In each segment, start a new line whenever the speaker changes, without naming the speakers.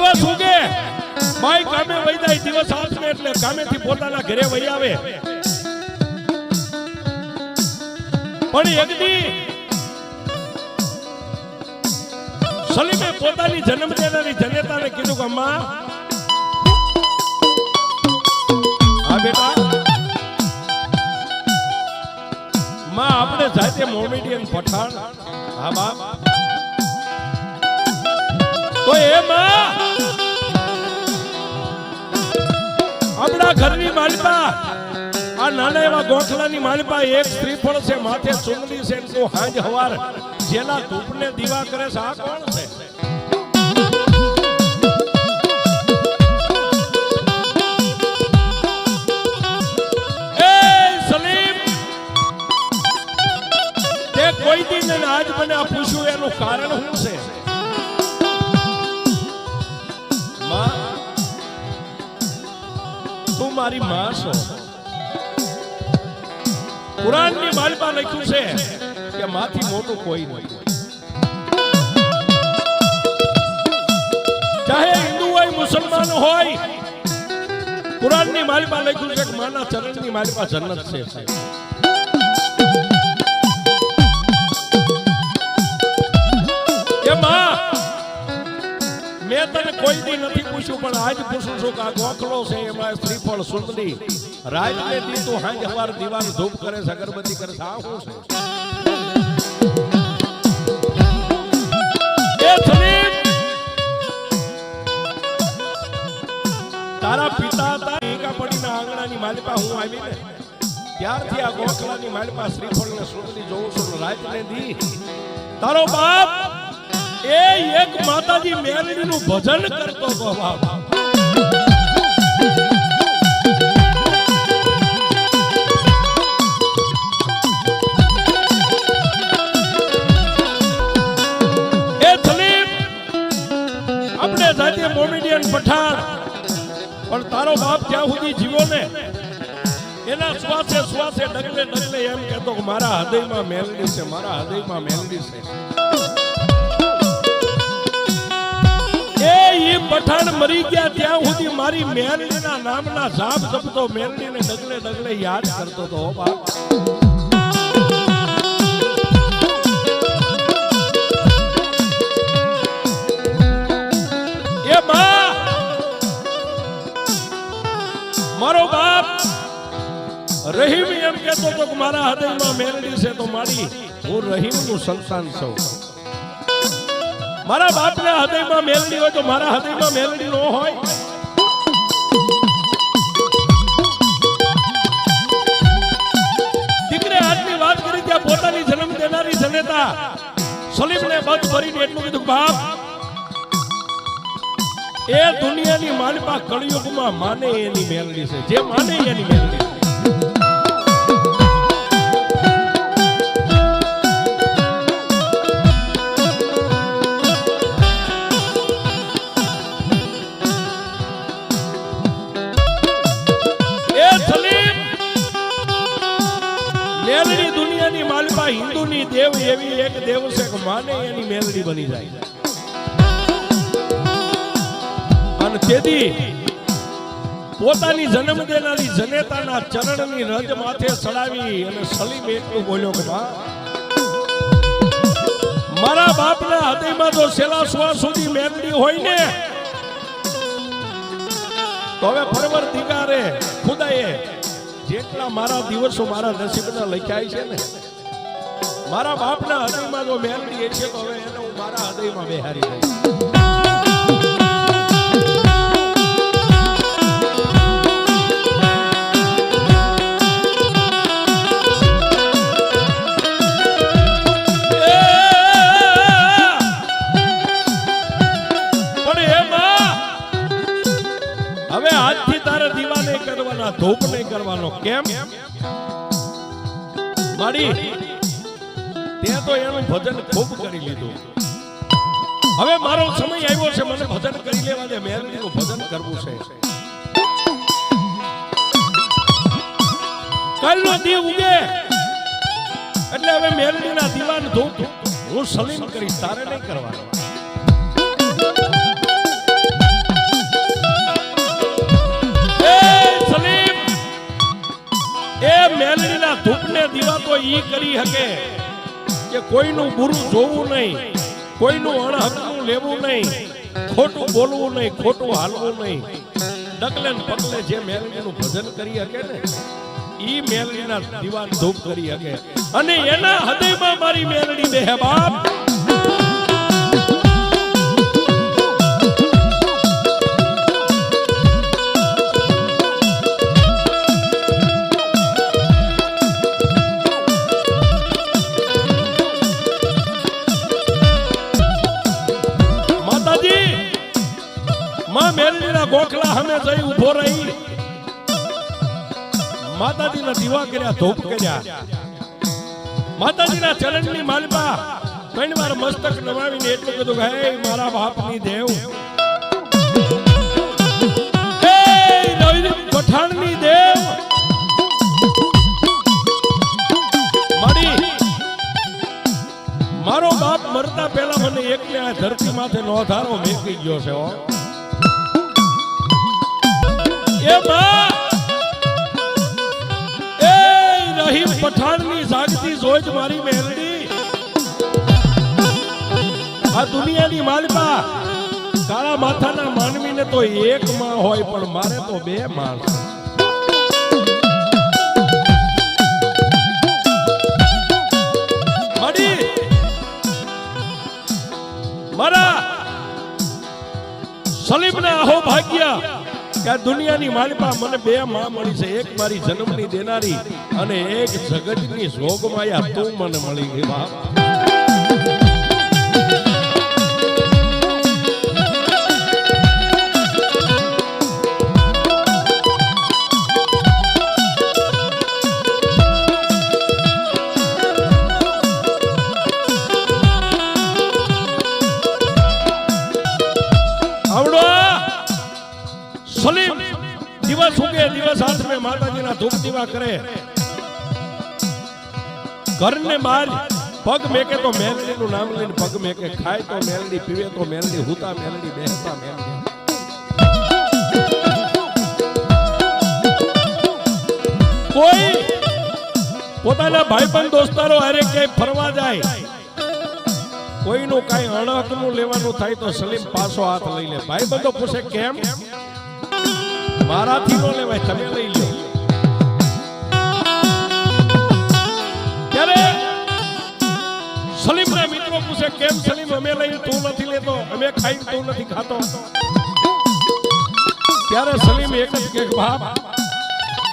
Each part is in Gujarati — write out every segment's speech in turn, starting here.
દિવસ ઉગે. માય કામે વહી જાય દિવસ આવશે એટલે કામેથી પોતાના ઘરે વહી આવે. પણ એક દી સલીમે પોતાની જન્મ દેનારી જનેતાને કીધું કે, અમ્મા, હા બેટા, માં આપણે જાતે મોમેડિયન પઠાણ. હા બાપ. તો એ માં નાના માલપા એક શ્રીફળ છે, માથે ચુંદડી છે તો હાંજ હવાર. જેના ધૂપને દીવા કરે છે. આ કોણ છે? કોઈ દી ને આજ મને આ પૂછ્યું, એનું કારણ શું છે? તું મારી માં છો. કુરાનની બાલમાં લખ્યું છે કે માથી મોટું કોઈ નહીં. ચાહે હિન્દુ હોય, મુસલમાન હોય કુરાનની માલમાં લખ્યું છે કે માના ચરણની માલમાં જન્નત છે. એ માં મેં તને કોઈ દી નથી પૂછ્યું, પણ આજ પૂછું છું કે આ ગોખલો છે એમાં શ્રીફળ સુંદરી દી તું હાંજ હવાર દીવાલ ધૂપ કરે છે, અગરબત્તી કરે છે, આ શું છે? તારા પિતા હતા એકા પડીના આંગણાની માલિકા હું આવી ને ત્યારથી આ ગોખલાની માલિકા શ્રીફળ ને સુંદરી જોઉં છું. ને દી તારો બાપ એ એક માતાજી મેલડીનું ભજન કરતો હતો સલીમ આપણે જાતીય મોમેડિયન પઠાણ. પણ તારો બાપ જ્યાં સુધી જીવો ને, એના શ્વાસે શ્વાસે ડગલે ડગલે એમ કહેતો મારા હૃદયમાં મેલડી છે, મારા હૃદયમાં મેલડી છે. પઠાણ મરી ગયા ત્યાં સુધી મારી મેરણીના નામના સાપ જપતો મેરણીને ડગલે ડગલે યાદ કરતો હતો મારો બાપ! રહીમ એમ કહેતો હતો મારા હૃદયમાં મેલડી છે તો મારી, હું રહીમનું સંતાન છું. મારા બાપના હૃદયમાં મેલડી હોય તો મારા હૃદયમાં મેલડી ન હોય દીકરે આજની વાત કરી ત્યાં પોતાની જન્મ દેનારી જનેતા સલીમને બધ ભરીને એટલું કીધું, બાપ, એ દુનિયાની માનપા કળિયુગમાં માને એની મેલડી છે જે માને એની મેલડી છે. મેલડી દુનિયાની માલિકા, હિન્દુની દેવ એવી એક દેવ છે કે માને એની મેલડી બની જાય. અને તેથી પોતાની જન્મ દેનારી જનેતાના ચરણની રજ માથે ચડાવી અને સલીમ એટલું બોલ્યો કે, બા, મારા બાપના હૃદયમાં જો છેલ્લા શ્વાસ સુધી મેલડી હોય ને, તો હવે પરવર ખુદાએ જેટલા મારા દિવસો મારા નસીબના લખ્યા છે ને, મારા બાપના હૃદયમાં જો મેલડી છે તો હવે એને હું મારા હૃદયમાં બેહારી દઈશ. ધૂપ નહીં કરવાનો. કેમ? મારી તે તો એનું ભજન ખૂબ કરી લીધું. હવે મારો સમય આવ્યો છે, મને ભજન કરી લેવા દે. મેલડીનું ભજન કરવું છે. કાલનો દીવ ઉગે. એટલે હવે મેલડીના દીવાન ધૂપ હું સલીમ કરીશ. તારે નહીં કરવાનો. ઈ કરી શકે કે કોઈનું બુરું જોવું નહીં, કોઈનું અણહકનું લેવું નહીં, ખોટું બોલવું નહીં, ખોટું હાલવું નહીં. ડકલે ને પગલે જે મેલડીનું ભજન કરી શકે ને, ઈ મેલડીના દીવાન ધૂપ કરી શકે અને એના હૃદયમાં મારી મેલડી બેહે બાપ. ગોખલા હમે જઈ ઊભો રહી. માતાજીના દીવા કર્યા, ધૂપ કર્યા. માતાજીના ચરણની માલપા ત્રણ વાર મસ્તક નમાવીને એટલું કીધું હે મારા બાપની દેવ. પઠાણની દેવ. મારો બાપ મરતા પહેલા મને એકને આ ધરતી માથે નોધારો મેકી ગયો છે એ માં! એ રહીમ પઠાણની જાગતી જોઈ જ મારી મેલડી આ દુનિયાની માલપા. કાળા માથાના માનવીને તો એક માં હોય, પણ મારે તો બે માં મારા સલીમ સલીમના અહો ભાગ્ય કે દુનિયાની માલિપા મને બે માં મળી છે. એક મારી જન્મની દેનારી અને એક જગતની જોગમાયા તું મને મળી. ગઈ બાપ. સલીમ, દિવસ ઉગે, દિવસ હાથ મેં માતાજીના ધૂપ દીવા કરે. ઘરને બહાર પગ મેકે તો મેલડીનું નામ લઈને પગ મેકે, ખાય તો મેલડી, પીવે તો મેલડી, હુતા મેલડી, બેહતા મેલડી. કોઈ પોતાના ભાઈબંધ દોસ્તારો હારે ક્યાંય ફરવા જાય, કોઈનું કાંઈ અણહકનું લેવાનું થાય તો સલીમ પાછો હાથ લઈ લે ભાઈ બંધો પૂછે કેમ? મારાથી નો લેવાય, તમે લઈ લો. ત્યારે સલીમના મિત્રો પૂછે, કેમ સલીમ, અમે લઈ તું નથી લેતો? અમે ખાઈ તું નથી ખાતો? ત્યારે સલીમ એક જ કે, બાપ,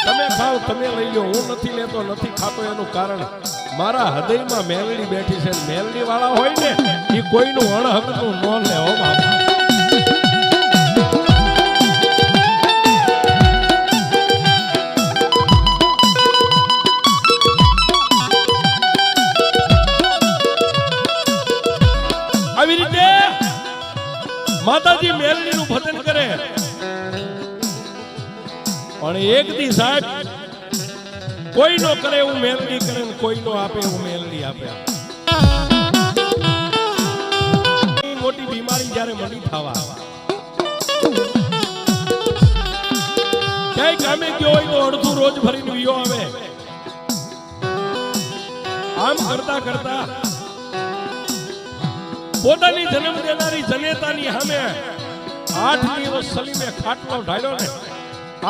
તમે ખાવ, તમે લઈ લો. હું નથી લેતો, નથી ખાતો એનું કારણ મારા હૃદયમાં મેલડી બેઠી છે. મેલડી વાળા હોય ને એ કોઈનું અણહકનું ન લેવો બાપા. ક્યાંય ગયો હોય તો અડધું રોજ ભરીને વિયો આવે. આમ કરતા કરતા પોતાની જન્મ દેનારી જનેતાની સામે આઠ દિવસ સલીમે ખાટલો ઢાળ્યો ને.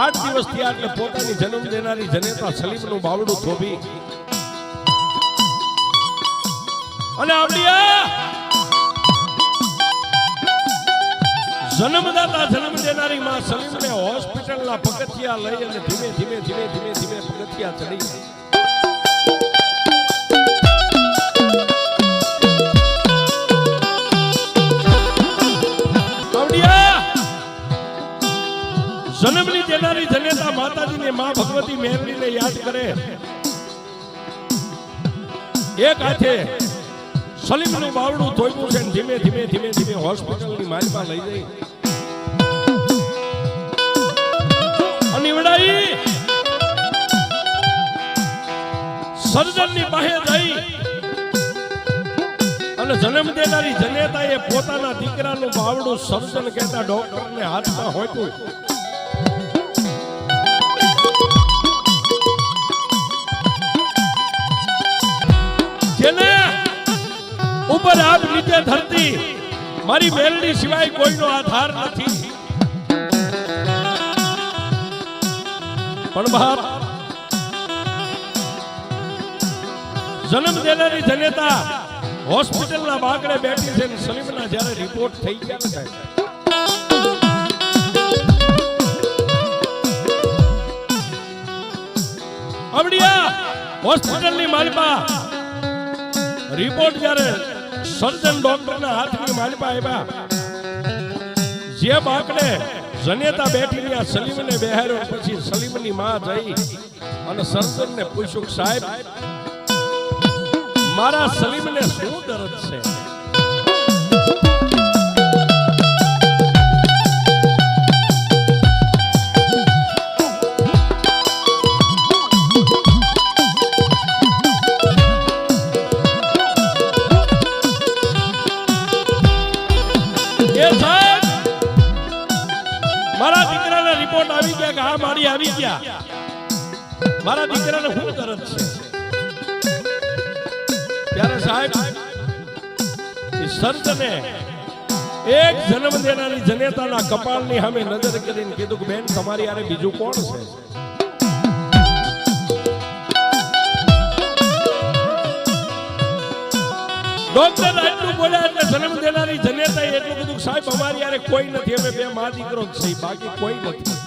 આઠ દિવસ થયા એટલે પોતાની જન્મ દેનારી જનેતા સલીમનું બાવડું થોભી અને આવડિયા જન્મદાતા જન્મ દેનારી માં સલીમને હોસ્પિટલના પગથિયા લઈ અને ધીમે ધીમે ધીમે ધીમે ધીમે પગથિયા ચડી જન્મની દેનારી જનેતા માતાજીને માં ભગવતી મેરડીને યાદ કરે. એક હાથે સલીમનું બાવડું ધોયું છે ધીમે ધીમે ધીમે ધીમે ધીમે હોસ્પિટલની માલમાં લઈ જઈ નીવડાઈ. સર્જનની પાસે જઈ અને જન્મ દેનારી જનેતાએ પોતાના દીકરાનું બાવડું સર્જન કહેતા ડોક્ટરને હાથમાં હોતું. જેને ઉપર આપ નીચે ધરતી. મારી બેલડી સિવાય કોઈનો આધાર નથી. પણ બાપ જન્મ દેનારી જનેતા હોસ્પિટલના બાકડે બેઠી છે ને સલીમના જ્યારે રિપોર્ટ થઈ ગયા ને સાહેબ. અવડિયા હોસ્પિટલની માલિપા રિપોર્ટ જ્યારે સર્જન ડોક્ટરના હાથની માલિપા આવ્યા જે બાકડે જનેતા બેઠી રહ્યા, સલીમને બેહાર્યો પછી સલીમની માં જઈ અને સર્જનને પૂછ્યું સાહેબ, મારા સલીમને શું દર્દ છે? મારા દીકરાને શું દરદ છે? ત્યારે સાહેબ, એ સંતને એક જન્મ દેનારી જનેતાના કપાળની સામે નજર કરીને કીધું કે, બેન, તમારી આરે બીજું કોણ છે? બોલ્યા જન્મ દેનારી જનેતાએ એટલું કીધું સાહેબ, અમારી આરે કોઈ નથી, અમે બે મા દીકરો જ છીએ, બાકી કોઈ નથી.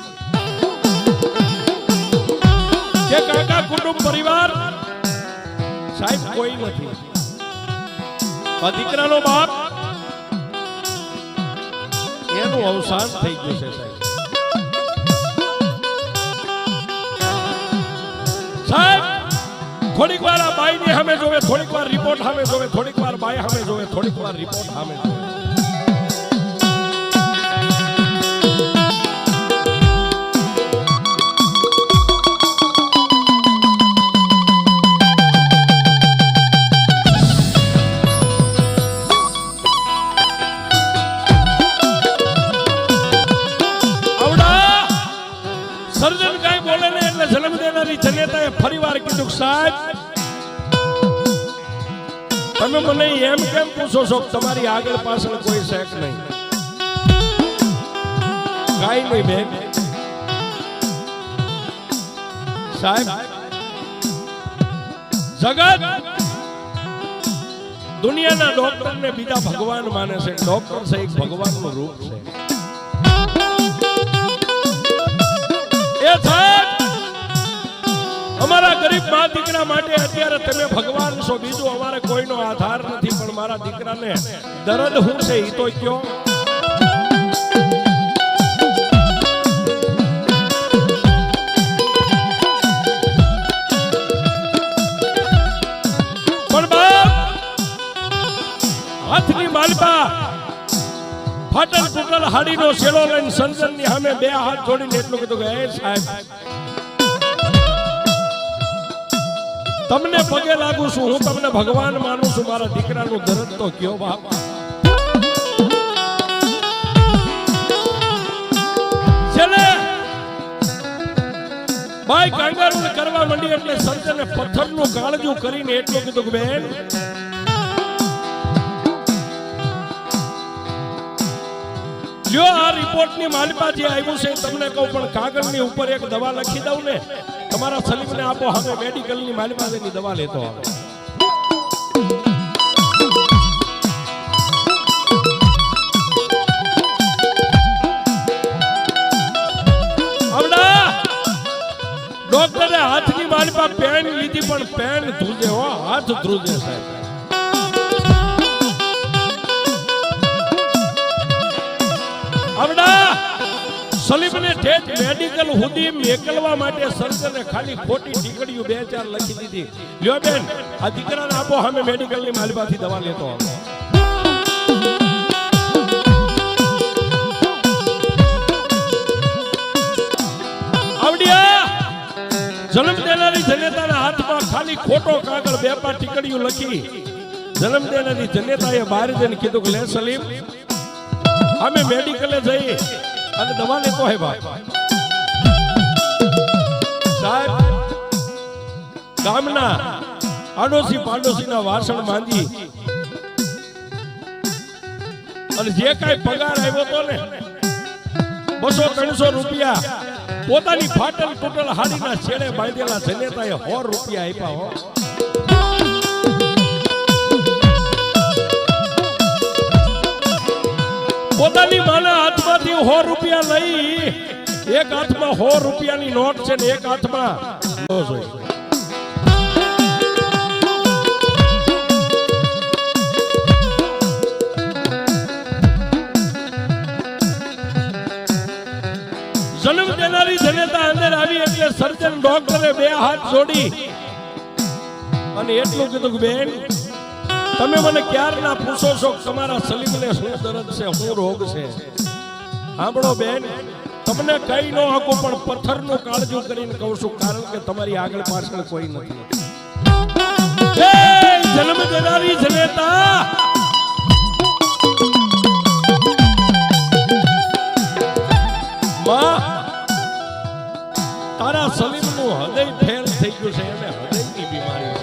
કે કાકા કુટુંબ પરિવાર, સાહેબ, કોઈ નથી. આ દીકરાનો બાપ એનું અવસાન થઈ ગયું છે, સાહેબ. સાહેબ થોડીક વાર આ બાઈની સામે જોવે થોડીક વાર રિપોર્ટ સામે જોવે થોડીક વાર બાઈ સામે જોવે થોડીક વાર રિપોર્ટ સામે જોવે. તમે નહીં એમ કેમ પૂછો છો તમારી આગળ પાછળ કોઈ શેક નહીં? કાંઈ નહીં બેન. સાહેબ, જગત દુનિયાના ડોક્ટર ને બીજા ભગવાન માને છે. ડોક્ટર છે, એક ભગવાનનું રૂપ છે. અમારા ગરીબ મા દીકરા માટે અત્યારે તમે ભગવાન છો. બીજો અમારે કોઈનો આધાર નથી, પણ મારા દીકરાને દરદ હું છે એ તો કયો. હાથની માલપા ફાટલ તૂટલ હાડીનો શેડો લઈને સંસદની સામે બે હાથ જોડીને એટલું કીધું કે, એ સાહેબ તમને પગે લાગુ છું, હું તમને ભગવાન માનું છું, મારા દીકરાનું દરદ તો કયો બાપા? ભાઈ કાંગારું કરવા માંડી એટલે સંતને પથ્થરનું કાળજું કરીને એટલું કીધું બેન લ્યો આ રિપોર્ટની માલિપા જે આવ્યું છે, તમને કહું પણ કાગળની ઉપર એક દવા લખી દઉં ને, તમારા સલીમને આપો, હવે મેડિકલની માલિપા એની દવા લેતો આવે. ડોક્ટરે હાથની માલિપા પેન લીધી, પણ પેન ધ્રુજે હો, હાથ ધ્રુજે સાહેબ. સલીમને ઠેઠ મેડિકલ સુધી મેકલવા માટે સરકારે ખાલી ખોટી ટીકડીઓ બે ચાર લખી દીધી. લ્યો બેન, આ દીકરાને આપો, અમે મેડિકલની માલિબાથી દવા લેતો હતો જન્મ દેનારી જનેતાના હાથમાં ખાલી ખોટો કાગળ, બે પાંચ ટીકડીઓ લખી. જન્મ દેનારી જનેતાએ બહાર જઈને કીધું કે, લે સલીમ, અમે મેડિકલે જઈ અને દવા લેતો હે ભાઈ સાહેબ, ગામના આડોશી પાડોશીના વાસણ માંજી. અને જે કાંઈ પગાર આવ્યો તો ને, બસો ત્રણસો રૂપિયા પોતાની ફાટલ ટૂટલ હાડીના છેડે બાંધેલા જનેતાએ સો રૂપિયા આપ્યા હો. પોતાની માના સો રૂપિયા લઈ, એક હાથમાં સો રૂપિયાની નોટ છે ને એક હાથમાં જન્મ દેનારી જનતા અંદર આવી એટલે સર્જન ડોક્ટરે બે હાથ જોડી અને એટલું કીધું બેન, તમે મને ક્યારના પૂછો છો તમારા સલીમને શું દર્દ છે, શું રોગ છે? સાંભળો બેન, તમને કઈ ન હકો, પણ પથ્થરનું કાળજું કરીને કહું છું, કારણ કે તમારી આગળ પાછળ કોઈ નથી. જન્મ દેનારી જનેતા તારા સલીમનું હૃદય ફેલ થઈ ગયું છે, એને હૃદયની બીમારી